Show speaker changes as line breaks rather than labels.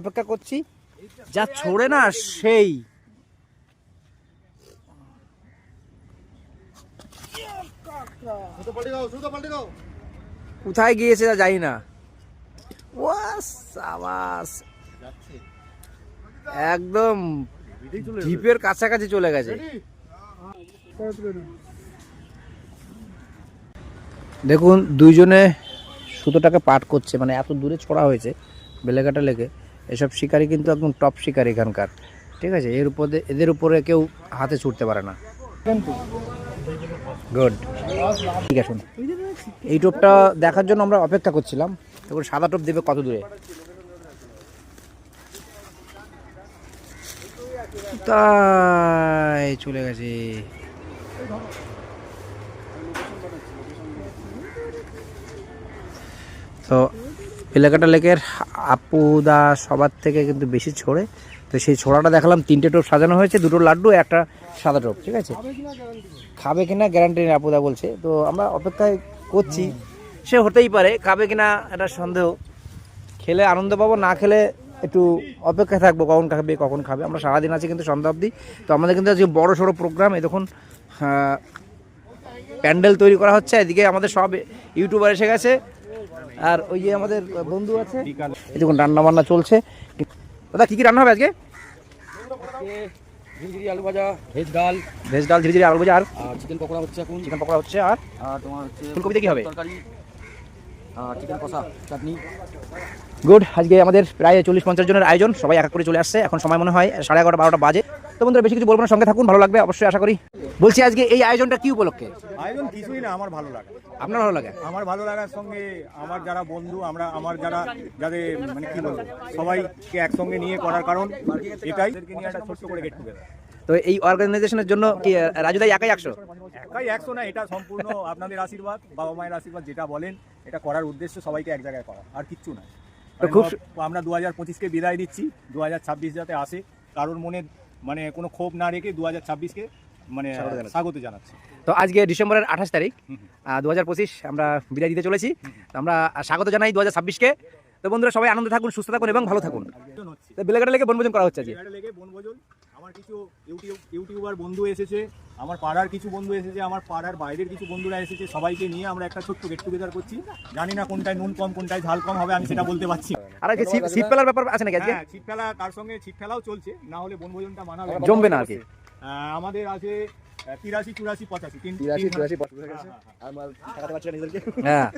অপেক্ষা করছি। যা ছোড়ে না, সেই। কোথায় গিয়েছে তা জানি না। একদম দ্বীপের কাছাকাছি চলে গেছে। দেখুন, দুইজনে সুতোটাকে পাট করছে মানে এত দূরে ছড়া হয়েছে, বেলেঘাটা লেগে এসব শিকারি কিন্তু একদম টপ শিকারি এখানকার। ঠিক আছে? এর উপরে, এদের উপরে কেউ হাতে ছুটতে পারে না। গুড ঠিক আছে এই টোপটা দেখার জন্য আমরা অপেক্ষা করছিলাম। দেখুন সাদা টোপ দেবে কত দূরে? তাই চলে গেছে। তো এলাকাটা লেকের আপুদা সবার থেকে কিন্তু বেশি ছড়ে। তো সেই ছোড়াটা দেখালাম, তিনটে টোপ সাজানো হয়েছে, দুটো লাড্ডু, একটা সাদা টোপ, ঠিক আছে? খাবে কিনা গ্যারান্টি নেই, আপুদা বলছে। তো আমরা অপেক্ষায় করছি। সে হতেই পারে, খাবে কিনা এটা সন্দেহ। খেলে আনন্দ পাবো, না খেলে একটু অপেক্ষায় থাকব, কখন খাবে কখন খাবে। আমরা সারাদিন আছি কিন্তু সন্ধ্যা অবধি। তো আমাদের কিন্তু আজকে বড় সড়ো প্রোগ্রাম দেখুন প্যান্ডেল তৈরি করা হচ্ছে। এদিকে আমাদের সব ইউটিউবার এসে গেছে। আর ওই যে আমাদের বন্ধু আছে এই দেখুন রান্না বান্না চলছে। দাদা কি কি রান্না হবে আজকে?
ঝিরিঝিরি আলু ভাজা ভেজ ডাল।
ভেজ ডাল আলু ভাজা আর
চিকেন পকোড়া হচ্ছে এখন।
চিকেন পকোড়া হচ্ছে আর
তোমার হচ্ছে
ফুলকপিতে কি হবে?
তরকারি চিকেন কষা চাটনি।
গুড আজকে আমাদের প্রায় চল্লিশ পঞ্চাশ জনের আয়োজন সবাই এক এক করে চলে আসছে। এখন সময় মনে হয় সাড়ে এগারোটা বারোটা বাজে। তো বন্ধুরা বেশি কিছু বলব না সঙ্গে থাকুন ভালো লাগবে অবশ্যই আশা করি। বলছি আজকে এই আয়োজনটা কি উপলক্ষে?
আয়োজন কিছুই না আমার ভালো লাগে।
আপনার ভালো লাগে?
আমার ভালো লাগার সঙ্গে আমার যারা বন্ধু আমরা আমার যারা যাদের মানে কি বলব সবাইকে একসঙ্গে নিয়ে করার কারণ এটাই। একটা ছোট্ট করে গেট টুগেদার
তো এই অর্গানাইজেশনের জন্য কি রাজু দাই একাই একশো?
একাই একশো না এটা সম্পূর্ণ আপনাদের আশীর্বাদ বাবা মায়ের আশীর্বাদ যেটা বলেন এটা করার উদ্দেশ্য সবাইকে এক জায়গায় করা আর কিচ্ছু না।
তো খুব
আমরা দু হাজার পঁচিশকে বিদায় দিচ্ছি দু হাজার ছাব্বিশ যাতে আসে কারোর মনে মানে কোনো ক্ষোভ না রেখে দু হাজার ছাব্বিশকে মানে
স্বাগত জানাচ্ছি। তো আজকে ডিসেম্বরের আঠাশ তারিখ দু হাজার পঁচিশ আমরা বিদায় দিতে চলেছি। তো আমরা স্বাগত জানাই দু হাজার ছাব্বিশকে। তো বন্ধুরা সবাই আনন্দে থাকুন সুস্থ থাকুন এবং ভালো থাকুন। বেলেঘাটা লেগে বনভোজন করা হচ্ছে আজকে।
লেগে বনভোজন। আমার কিছু ইউটিউব ইউটিউবার বন্ধু এসেছে। আমার পাড়ার কিছু বন্ধু এসেছে আমার পাড়ার বাইরের কিছু বন্ধুরা এসেছে সবাইকে নিয়ে আমরা একটা ছোট্ট গেট টুগেদার করছি। জানি না কোনটায় নুন কম কোনটায় ঝাল কম হবে আমি সেটা বলতে পারছি।
আর আজকে ছিপ ছিপ ফেলার ব্যাপার আছে নাকি আজকে?
হ্যাঁ ফেলা তার সঙ্গে ছিপ ফেলাও চলছে না হলে বনভোজনটা মানাবে
জমবে না আর কি।
আহ, আমাদের আছে তিরাশি চুরাশি পঁচাশি তিন
তিরাশি চুরাশি
পঁচাশি। হ্যাঁ, হ্যাঁ।
হ্যাঁ।